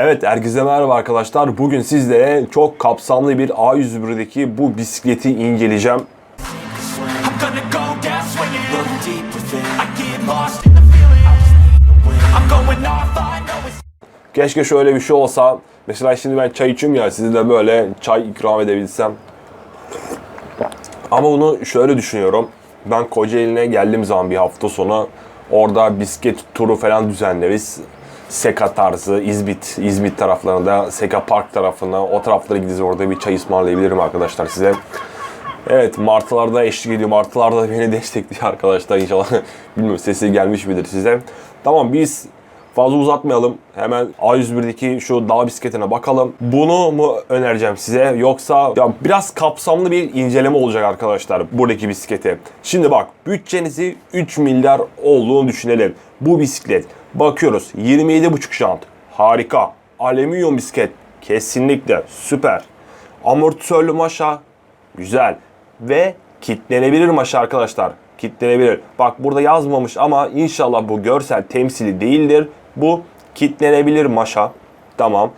Evet herkese merhaba arkadaşlar. Bugün sizlere çok kapsamlı bir A101'deki bu bisikleti inceleyeceğim. Keşke şöyle bir şey olsa. Mesela şimdi ben çay içiyorum ya size de böyle çay ikram edebilsem. Ama bunu şöyle düşünüyorum. Ben Kocaeli'ne geldiğim zaman bir hafta sonu orada bisiklet turu falan düzenleriz. Seka tarzı, İzmit, İzmit taraflarında, Seka Park tarafına, o taraflara gideriz. Orada bir çay ısmarlayabilirim arkadaşlar size. Evet martılarda eşlik ediyor. Martılar da beni destekliyor arkadaşlar inşallah. Bilmiyorum sesi gelmiş midir size. Tamam biz fazla uzatmayalım. Hemen A101'deki şu dağ bisikletine bakalım. Bunu mu önereceğim size yoksa ya biraz kapsamlı bir inceleme olacak arkadaşlar buradaki bisiklete. Şimdi bak bütçenizi 3 milyar olduğunu düşünelim. Bu bisiklet bakıyoruz 27,5 jant. Harika. Alüminyum bisiklet. Kesinlikle süper. Amortisörlü maşa Güzel. Ve kitlenebilir maşa arkadaşlar. Kitlenebilir. Bak burada yazmamış ama inşallah bu görsel temsili değildir. Bu kitlenebilir maşa. Tamam.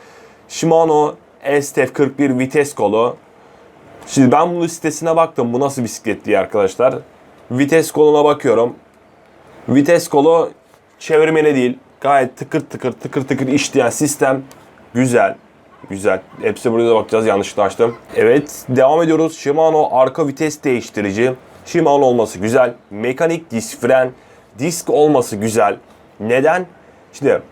Shimano STF 41 vites kolu. Şimdi ben bunun sitesine baktım. Bu nasıl bisiklet diye arkadaşlar. Vites koluna bakıyorum. Vites kolu çevirmeli değil. Gayet tıkır tıkır tıkır tıkır işleyen sistem. Güzel. Güzel. Hepsi burada bakacağız. Yanlışlıkla açtım. Evet. Devam ediyoruz. Shimano arka vites değiştirici. Shimano olması güzel. Mekanik disk fren. Disk olması güzel. Neden? Şimdi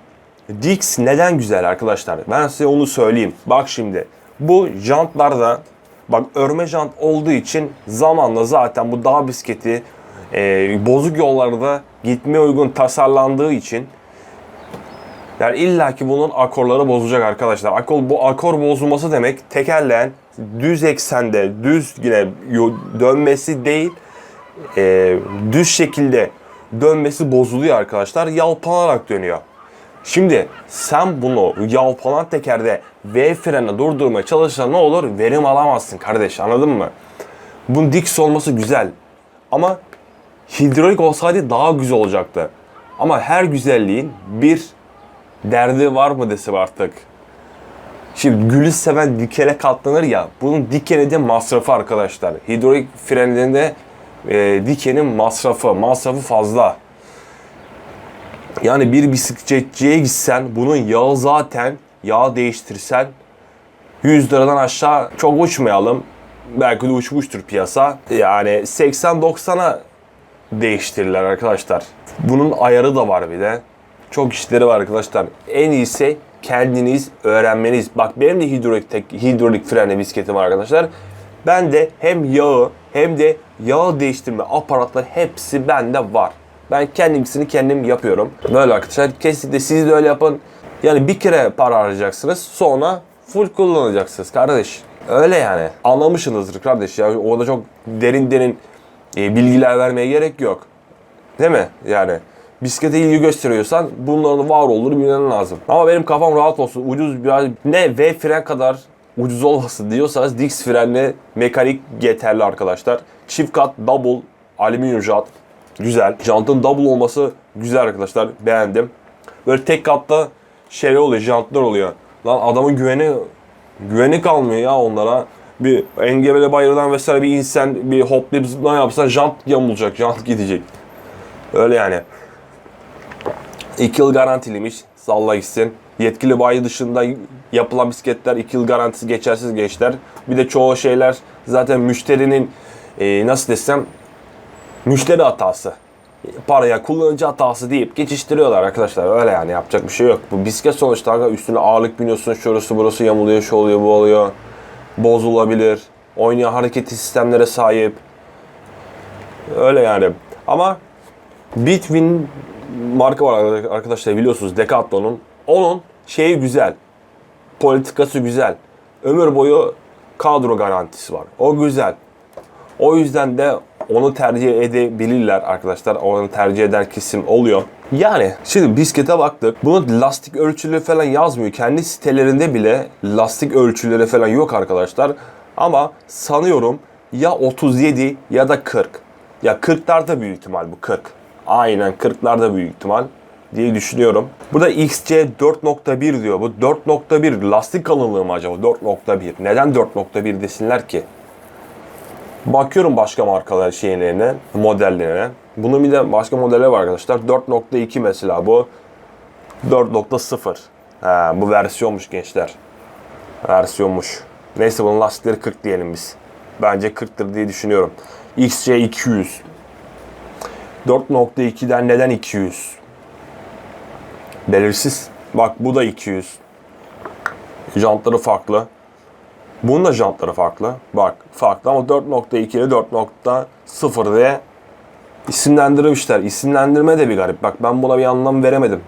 Dix neden güzel arkadaşlar? Ben size onu söyleyeyim. Bak şimdi. Bu jantlarda bak örme jant olduğu için zamanla zaten bu dağ bisikleti e, bozuk yollarda gitmeye uygun tasarlandığı için yani illaki bunun akorları bozulacak arkadaşlar. Akor, bu akor bozulması demek tekerleğin düz eksende, düz yine dönmesi değil, e, düz şekilde dönmesi bozuluyor arkadaşlar. Yalpalanarak dönüyor. Şimdi sen bunu yalpalan tekerde V frene durdurmaya çalışırsan ne olur? Verim alamazsın kardeş anladın mı? Bunun diks olması güzel. Ama hidrolik olsaydı daha güzel olacaktı. Ama her güzelliğin bir derdi var mı desem artık. Şimdi gülü seven dikene katlanır ya. Bunun dikeni de masrafı arkadaşlar. Hidrolik frenlerinde e, dikenin masrafı. Masrafı fazla. Yani bir bisikletçiye gitsen bunun yağı zaten yağ değiştirsen 100 liradan aşağı çok uçmayalım. Belki de uçmuştur piyasa. Yani 80-90'a değiştirirler arkadaşlar. Bunun ayarı da var bir de. Çok işleri var arkadaşlar. En iyisi kendiniz öğrenmeniz. Bak benim de hidrolik, tek, hidrolik frenli bisikletim var arkadaşlar. Ben de hem yağı hem de yağ değiştirme aparatları hepsi bende var. Ben kendimkisini kendim yapıyorum. Böyle arkadaşlar kesinlikle siz de öyle yapın. Yani bir kere para harcayacaksınız sonra full kullanacaksınız kardeş. Öyle yani. Anlamışsınızdır kardeş ya. Orada çok derin derin e, bilgiler vermeye gerek yok. Değil mi? Yani bisiklete ilgi gösteriyorsan bunların var olduğunu bilmen lazım. Ama benim kafam rahat olsun. Ucuz biraz ne V fren kadar ucuz olmasın diyorsanız Dix frenli mekanik yeterli arkadaşlar. Çift kat double alüminyum jant. Güzel. Jantın double olması güzel arkadaşlar. Beğendim. Böyle tek katta şey oluyor, jantlar oluyor. Lan adamın güveni güveni kalmıyor ya onlara. Bir engebeli bayırdan vesaire bir insan bir hoplayıp zıplama yapsa jant yamulacak, jant gidecek. Öyle yani. 2 yıl garantiliymiş. Salla gitsin. Yetkili bayi dışında yapılan bisikletler 2 yıl garantisi geçersiz gençler. Bir de çoğu şeyler zaten müşterinin e, nasıl desem müşteri hatası. Paraya kullanıcı hatası deyip geçiştiriyorlar arkadaşlar. Öyle yani yapacak bir şey yok. Bu bisiklet sonuçta üstüne ağırlık biniyorsun. Şurası burası yamuluyor, şu oluyor, bu oluyor. Bozulabilir. Oynayan hareketli sistemlere sahip. Öyle yani. Ama Bitwin marka var arkadaşlar biliyorsunuz Decathlon'un. Onun şeyi güzel. Politikası güzel. Ömür boyu kadro garantisi var. O güzel. O yüzden de onu tercih edebilirler arkadaşlar. Onu tercih eden kesim oluyor. Yani şimdi bisiklete baktık. Bunun lastik ölçüleri falan yazmıyor. Kendi sitelerinde bile lastik ölçüleri falan yok arkadaşlar. Ama sanıyorum ya 37 ya da 40. Ya 40'larda büyük ihtimal bu 40. Aynen 40'larda büyük ihtimal. diye düşünüyorum. Burada XC 4.1 diyor. Bu 4.1 lastik kalınlığı mı acaba? 4.1. Neden 4.1 desinler ki? Bakıyorum başka markalar şeylerine, modellerine. Bunun bir de başka modelleri var arkadaşlar. 4.2 mesela bu. 4.0. Ha, bu versiyonmuş gençler. Versiyonmuş. Neyse bunun lastikleri 40 diyelim biz. Bence 40'tır diye düşünüyorum. XC 200. 4.2'den neden 200? Belirsiz. Bak bu da 200. Jantları farklı. Bunun da jantları farklı. Bak farklı ama 4.2 ile 4.0 diye isimlendirmişler. İsimlendirme de bir garip. Bak ben buna bir anlam veremedim.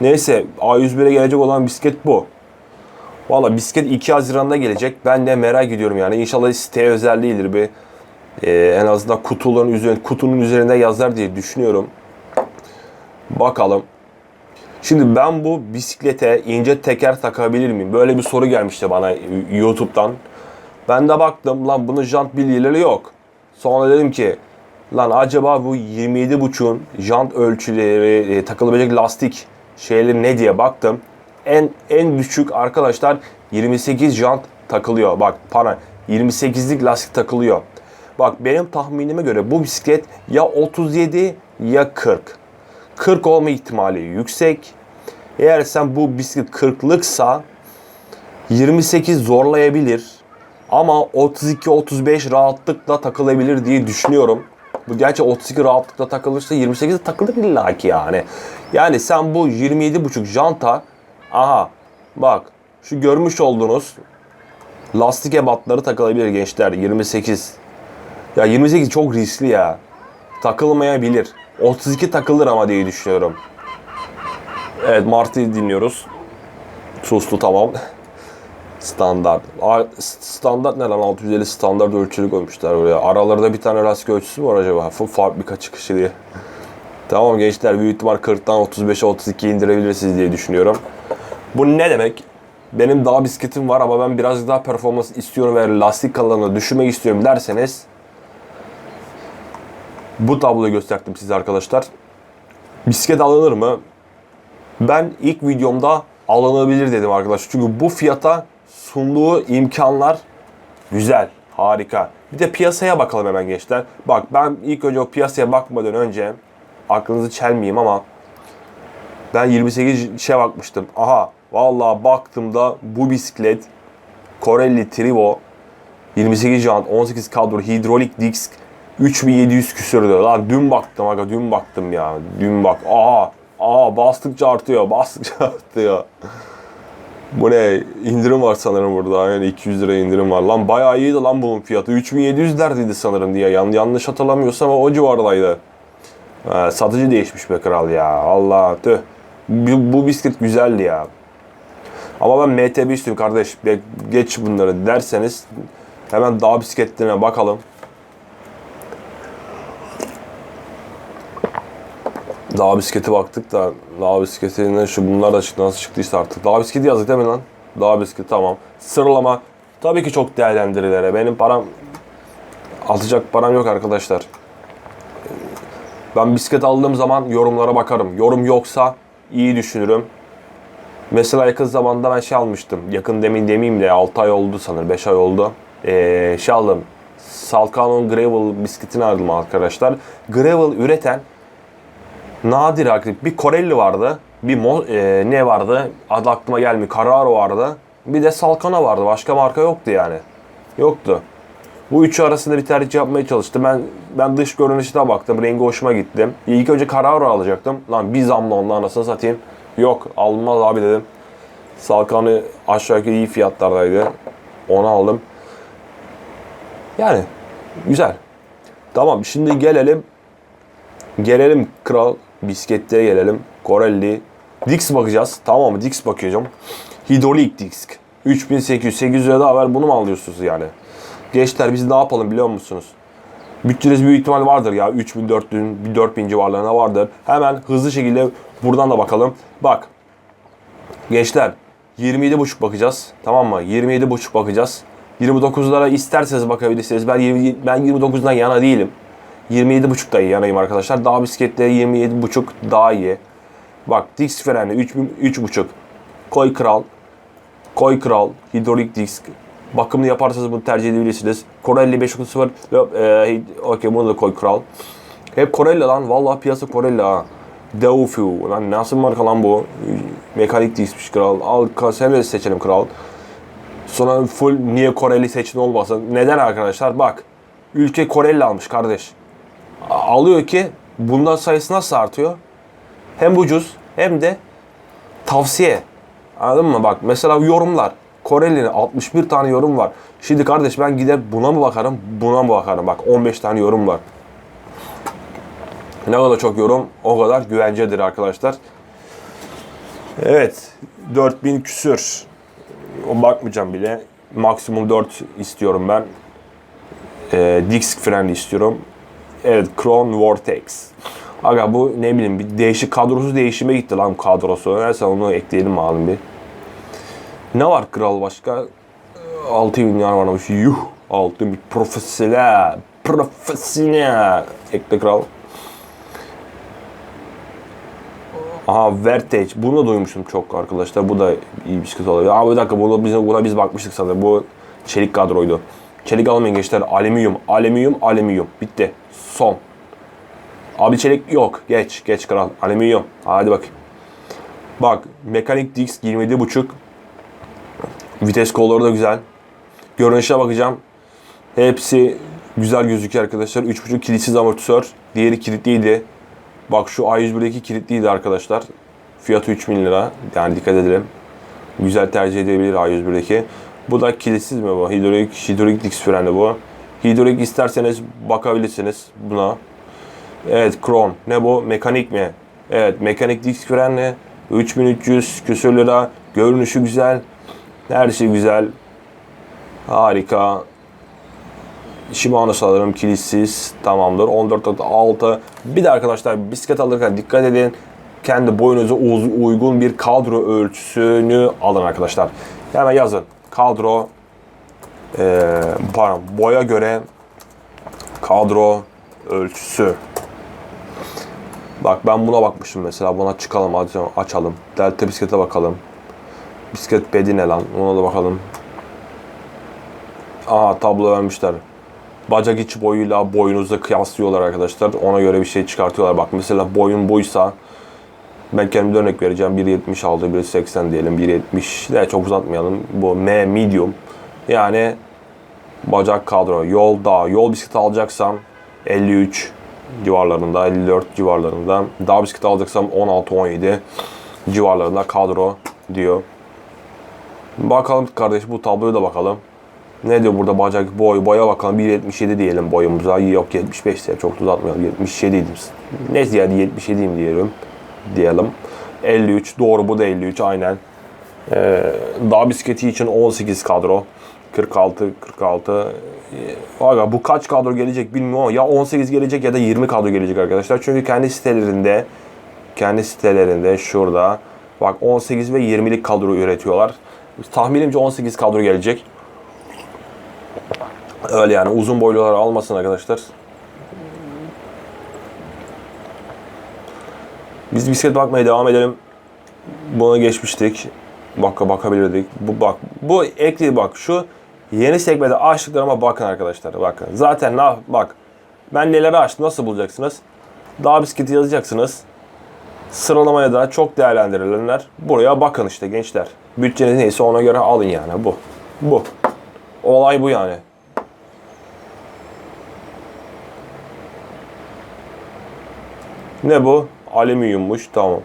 Neyse A101'e gelecek olan bisiklet bu. Valla bisiklet 2 Haziran'da gelecek. Ben de merak ediyorum yani. İnşallah siteye özel bir. Ee, en azından kutuların üzerinde, kutunun üzerinde yazar diye düşünüyorum. Bakalım. Şimdi ben bu bisiklete ince teker takabilir miyim? Böyle bir soru gelmişti bana YouTube'dan. Ben de baktım lan bunun jant bilgileri yok. Sonra dedim ki lan acaba bu 27.5'un jant ölçüleri, e, takılabilecek lastik şeyleri ne diye baktım. En en düşük arkadaşlar 28 jant takılıyor. Bak para 28'lik lastik takılıyor. Bak benim tahminime göre bu bisiklet ya 37 ya 40. 40 olma ihtimali yüksek. Eğer sen bu bisiklet 40'lıksa 28 zorlayabilir. Ama 32-35 rahatlıkla takılabilir diye düşünüyorum. Bu gerçi 32 rahatlıkla takılırsa 28 de takılır illa ki yani. Yani sen bu 27.5 janta aha bak şu görmüş olduğunuz lastik ebatları takılabilir gençler 28. Ya 28 çok riskli ya. Takılmayabilir. 32 takılır ama diye düşünüyorum. Evet Martı'yı dinliyoruz. Sustu tamam. Standart. Standart ne lan 650 standart ölçülü koymuşlar buraya. Aralarında bir tane lastik ölçüsü mü var acaba? Fabrika çıkışı diye. Tamam gençler büyük ihtimal 40'tan 35'e 32 indirebilirsiniz diye düşünüyorum. Bu ne demek? Benim daha bisikletim var ama ben birazcık daha performans istiyorum ve lastik kalınlığını düşürmek istiyorum derseniz bu tabloyu gösterdim size arkadaşlar. Bisiklet alınır mı? Ben ilk videomda alınabilir dedim arkadaşlar. Çünkü bu fiyata sunduğu imkanlar güzel, harika. Bir de piyasaya bakalım hemen gençler. Bak ben ilk önce o piyasaya bakmadan önce aklınızı çelmeyeyim ama ben 28 şey bakmıştım. Aha vallahi baktığımda bu bisiklet Corelli Trivo 28 jant, 18 kadro, hidrolik disk 3700 küsürdü. Lan dün baktım aga dün baktım ya. Dün bak. Aa, aa bastıkça artıyor, bastıkça artıyor. Bu ne? İndirim var sanırım burada. Yani 200 lira indirim var. Lan bayağı iyiydi lan bunun fiyatı. 3700 lerdiydi sanırım diye. Yan, yanlış hatırlamıyorsam o civarlardaydı. Ha, satıcı değişmiş be kral ya. Allah tüh. Bu, bu bisiklet güzeldi ya. Ama ben MTB istiyorum kardeş. Geç bunları derseniz hemen dağ bisikletlerine bakalım. Dağ bisikleti baktık da dağ bisikletinden şu bunlar da çıktı nasıl çıktıysa artık. Dağ bisikleti yazdık değil mi lan? Dağ bisikleti tamam. Sıralama tabii ki çok değerlendirilere. Benim param atacak param yok arkadaşlar. Ben bisiklet aldığım zaman yorumlara bakarım. Yorum yoksa iyi düşünürüm. Mesela yakın zamanda ben şey almıştım. Yakın demin demeyeyim de 6 ay oldu sanırım. 5 ay oldu. Ee, şey aldım. Salkano'nun Gravel bisikletini aldım arkadaşlar. Gravel üreten nadir aktif. Bir Corelli vardı. Bir Mo- e, ne vardı? Adı aklıma gelmiyor. Carraro vardı. Bir de Salkano vardı. Başka marka yoktu yani. Yoktu. Bu üçü arasında bir tercih yapmaya çalıştım. Ben ben dış görünüşüne baktım. Rengi hoşuma gitti. İlk önce Carraro alacaktım. Lan bir zamla ondan anasını satayım. Yok alınmaz abi dedim. Salkanı aşağı yukarı iyi fiyatlardaydı. Onu aldım. Yani güzel. Tamam şimdi gelelim Gelelim kral bisikletlere gelelim. Corelli. Dix bakacağız. Tamam mı? Dix bakacağım. Hidrolik disk. 3800 800 lira daha ver bunu mu alıyorsunuz yani? Gençler biz ne yapalım biliyor musunuz? Bütçeniz büyük ihtimal vardır ya. 3000, 4000, 4000 civarlarına vardır. Hemen hızlı şekilde buradan da bakalım. Bak. Gençler 27,5 bakacağız. Tamam mı? 27,5 bakacağız. 29'lara isterseniz bakabilirsiniz. Ben 20, ben 29'dan yana değilim. 27,5 da yanayım arkadaşlar. Dağ bisikletleri 27,5 daha iyi. Bak disk freni 3.5. Koy kral. Koy kral. Hidrolik disk. Bakımını yaparsanız bunu tercih edebilirsiniz. Corelli 5.0. Yok, E, Okey bunu da koy kral. Hep Corelli lan. Vallahi piyasa Corelli ha. Deufu. Lan nasıl marka lan bu? Mekanik diskmiş kral. Al sen de seçelim kral. Sonra full niye Koreli seçin olmasın? Neden arkadaşlar? Bak. Ülke Koreli almış kardeş. Alıyor ki bundan sayısı nasıl artıyor? Hem ucuz hem de tavsiye. Anladın mı? Bak mesela yorumlar. Koreli'nin 61 tane yorum var. Şimdi kardeş ben gider buna mı bakarım, buna mı bakarım? Bak 15 tane yorum var. Ne kadar çok yorum o kadar güvencedir arkadaşlar. Evet 4000 küsür. O bakmayacağım bile. Maksimum 4 istiyorum ben. Ee, disk frenli istiyorum. Evet Crown Vortex. Aga bu ne bileyim bir değişik kadrosu değişime gitti lan kadrosu. Neyse onu ekleyelim abi bir. Ne var kral başka? 6 milyar varmış. Yuh. 6 bir profesyonel. Profesyonel. Ekle kral. Aha Vertage. Bunu duymuştum çok arkadaşlar. Bu da iyi bir sıkıntı olabilir. Aa bir dakika bunu biz, buna biz bakmıştık sanırım. Bu çelik kadroydu. Çelik almayın gençler. Alüminyum, alüminyum, alüminyum. Bitti. Son. Abi çelik yok. Geç, geç kral. Alüminyum. Hadi bak. Bak mekanik disk 27.5. Vites kolları da güzel. Görünüşe bakacağım. Hepsi güzel gözüküyor arkadaşlar. 3.5 kilitsiz amortisör. Diğeri kilitliydi. Bak şu A101'deki kilitliydi arkadaşlar. Fiyatı 3000 lira. Yani dikkat edelim. Güzel tercih edebilir A101'deki. Bu da kilitsiz mi bu? Hidrolik, hidrolik disk freni bu. Hidrolik isterseniz bakabilirsiniz buna. Evet Kron. Ne bu? Mekanik mi? Evet mekanik disk frenli. 3300 küsür lira. Görünüşü güzel. Her şey güzel. Harika. Shimano sanırım kilitsiz tamamdır. 14.6. Bir de arkadaşlar bisiklet alırken dikkat edin. Kendi boyunuza uz- uygun bir kadro ölçüsünü alın arkadaşlar. Hemen yazın. Kadro eee pardon, boya göre kadro ölçüsü. Bak ben buna bakmışım mesela. Buna çıkalım hadi açalım. Delta bisiklete bakalım. Bisiklet bedi ne lan? Ona da bakalım. Aha tablo vermişler. Bacak içi boyuyla boyunuzu kıyaslıyorlar arkadaşlar. Ona göre bir şey çıkartıyorlar. Bak mesela boyun buysa ben kendime örnek vereceğim. 1.70 aldı, 1.80 diyelim. 1.70 de çok uzatmayalım. Bu M medium. Yani bacak kadro. Yol dağ. Yol bisikleti alacaksam 53 civarlarında, 54 civarlarında. Dağ bisikleti alacaksam 16-17 civarlarında kadro diyor. Bakalım kardeş bu tabloya da bakalım. Ne diyor burada bacak boy boya bakalım 1.77 diyelim boyumuza. Yok 75 diye çok uzatmayalım. 77 idim. Neyse yani 77'yim diyelim. Diyelim. 53 doğru bu da 53 aynen. Ee, dağ bisikleti için 18 kadro. 46 46. Ee, Aga bu kaç kadro gelecek bilmiyorum ya 18 gelecek ya da 20 kadro gelecek arkadaşlar. Çünkü kendi sitelerinde kendi sitelerinde şurada bak 18 ve 20'lik kadro üretiyorlar. Tahminimce 18 kadro gelecek. Öyle yani uzun boylular almasın arkadaşlar. Biz bisiklet bakmaya devam edelim. Buna geçmiştik. Bak bakabilirdik. Bu bak bu ekli bak şu yeni sekmede açtıklarıma bakın arkadaşlar. Bakın. Zaten ne bak. Ben neleri açtım nasıl bulacaksınız? Dağ bisikleti yazacaksınız. Sıralamaya da çok değerlendirilenler. Buraya bakın işte gençler. Bütçeniz neyse ona göre alın yani bu. Bu. Olay bu yani. Ne bu? Alüminyummuş. Tamam.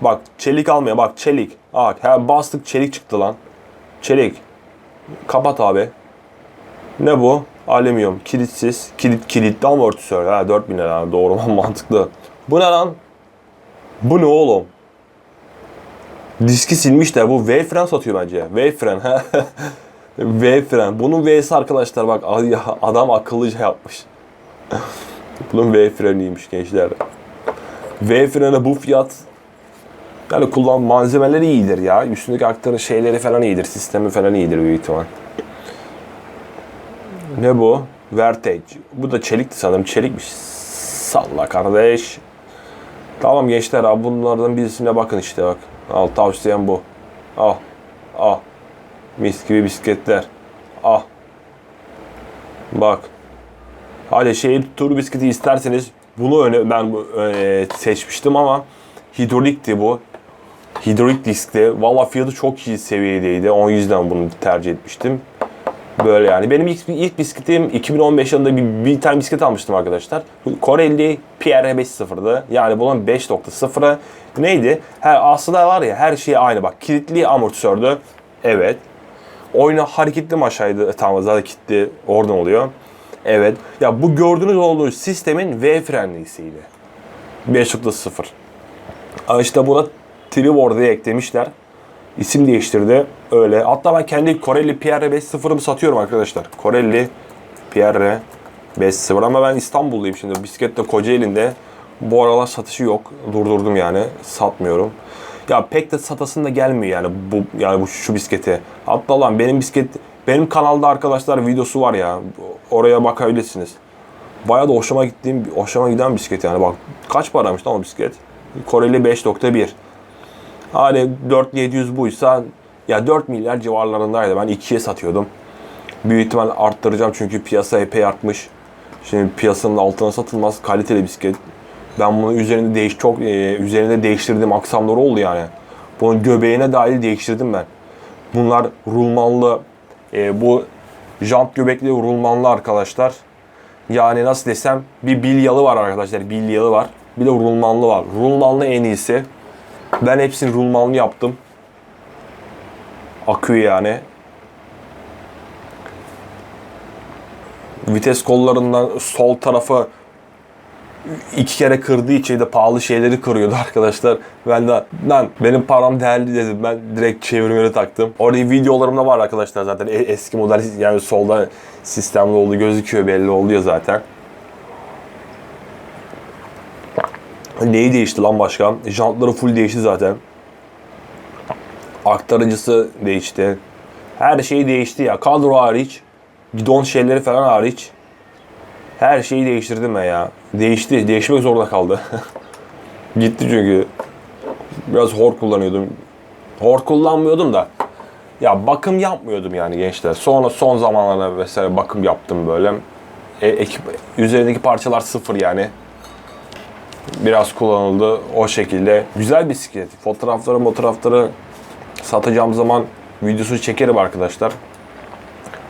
Bak çelik almaya bak çelik. Bak he, bastık çelik çıktı lan. Çelik. Kapat abi. Ne bu? Alüminyum. Kilitsiz. Kilit kilitli amortisör. Ha 4000 lira. Doğru mantıklı. Bu ne lan? Bu ne oğlum? Diski silmişler. Bu V fren satıyor bence. V fren. V fren. Bunun V'si arkadaşlar bak adam akıllıca yapmış. Bunun V freniymiş gençler. V freni bu fiyat yani kullan malzemeleri iyidir ya. Üstündeki aktarı şeyleri falan iyidir. Sistemi falan iyidir büyük ihtimal. Ne bu? Vertage. Bu da çelikti sanırım. Çelikmiş. Salla kardeş. Tamam gençler abi bunlardan birisine bakın işte bak. Al tavsiyem bu. Al. Al. Mis gibi bisikletler. Al. Bak. Hadi şey tur bisikleti isterseniz bunu öne, ben e, seçmiştim ama hidrolikti bu. Hidrolik diskti. Valla fiyatı çok iyi seviyedeydi. O yüzden bunu tercih etmiştim. Böyle yani. Benim ilk, ilk bisikletim 2015 yılında bir, bir tane bisiklet almıştım arkadaşlar. Corelli PR50'dı. Yani bunun 5.0'ı neydi? Her, aslında var ya her şey aynı. Bak kilitli amortisördü. Evet. Oyuna hareketli maşaydı. Tamam zaten kilitli oradan oluyor. Evet. Ya bu gördüğünüz olduğunuz sistemin V frenlisiydi. 5.0. Aa, İşte buna Trivor diye eklemişler. İsim değiştirdi. Öyle. Hatta ben kendi Corelli PR 5.0'ımı satıyorum arkadaşlar. Corelli PR 5.0 ama ben İstanbulluyum şimdi. Bisiklet de Kocaeli'nde. Bu aralar satışı yok. Durdurdum yani. Satmıyorum. Ya pek de satasın da gelmiyor yani bu yani bu şu bisikleti. Hatta lan benim bisiklet benim kanalda arkadaşlar videosu var ya. Oraya bakabilirsiniz. Bayağı da hoşuma gittiğim, hoşuma giden bisiklet yani. Bak kaç paramış lan o bisiklet? Corelli 5.1. Hani 4700 buysa ya 4 milyar civarlarındaydı. Ben 2'ye satıyordum. Büyük ihtimal arttıracağım çünkü piyasa epey artmış. Şimdi piyasanın altına satılmaz kaliteli bisiklet. Ben bunu üzerinde değiş çok e, üzerinde değiştirdiğim aksamları oldu yani. Bunun göbeğine dahil değiştirdim ben. Bunlar rulmanlı e, bu jant göbekli rulmanlı arkadaşlar. Yani nasıl desem bir bilyalı var arkadaşlar. Bilyalı var. Bir de rulmanlı var. Rulmanlı en iyisi. Ben hepsini rulmanlı yaptım. Akıyor yani. Vites kollarından sol tarafı iki kere kırdığı için de pahalı şeyleri kırıyordu arkadaşlar. Ben de lan benim param değerli dedim. Ben direkt çevirmeli taktım. Orada videolarımda var arkadaşlar zaten. E- Eski model yani solda sistemli olduğu gözüküyor belli oluyor zaten. Neyi değişti lan başka? Jantları full değişti zaten. Aktarıcısı değişti. Her şey değişti ya. Kadro hariç, gidon şeyleri falan hariç. Her şeyi değiştirdim ben ya. Değişti. Değişmek zorunda kaldı. Gitti çünkü. Biraz hor kullanıyordum. Hor kullanmıyordum da. Ya bakım yapmıyordum yani gençler. Sonra son zamanlarda mesela bakım yaptım böyle. E, ekip, üzerindeki parçalar sıfır yani biraz kullanıldı o şekilde. Güzel bisiklet. Fotoğrafları, fotoğrafları satacağım zaman videosu çekerim arkadaşlar.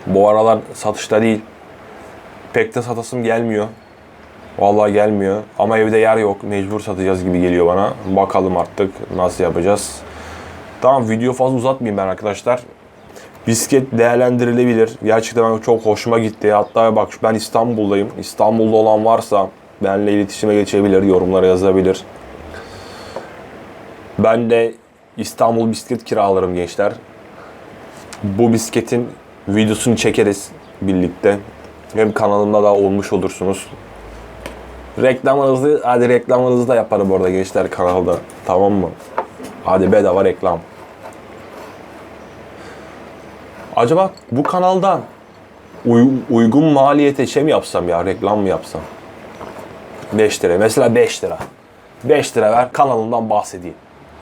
Bu aralar satışta değil. Pek de satasım gelmiyor. Vallahi gelmiyor. Ama evde yer yok. Mecbur satacağız gibi geliyor bana. Bakalım artık nasıl yapacağız. Tamam video fazla uzatmayayım ben arkadaşlar. Bisiklet değerlendirilebilir. Gerçekten ben çok hoşuma gitti. Hatta bak ben İstanbul'dayım. İstanbul'da olan varsa benimle iletişime geçebilir, yorumlara yazabilir. Ben de İstanbul bisiklet kiralarım gençler. Bu bisikletin videosunu çekeriz birlikte. Hem kanalımda da olmuş olursunuz. Reklamınızı, hadi reklamınızı da yaparım orada gençler kanalda. Tamam mı? Hadi bedava reklam. Acaba bu kanalda uy- uygun maliyete şey mi yapsam ya, reklam mı yapsam? 5 lira. Mesela 5 lira. 5 lira ver kanalımdan bahsedeyim.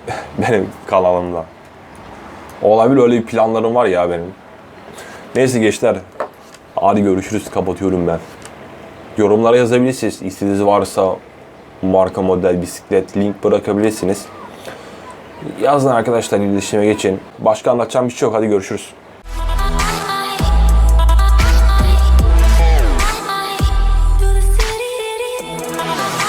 benim kanalımdan. Olabilir öyle bir planlarım var ya benim. Neyse gençler. Hadi görüşürüz. Kapatıyorum ben. Yorumlara yazabilirsiniz. İstediğiniz varsa marka model bisiklet link bırakabilirsiniz. Yazın arkadaşlar iletişime geçin. Başka anlatacağım bir şey yok. Hadi görüşürüz.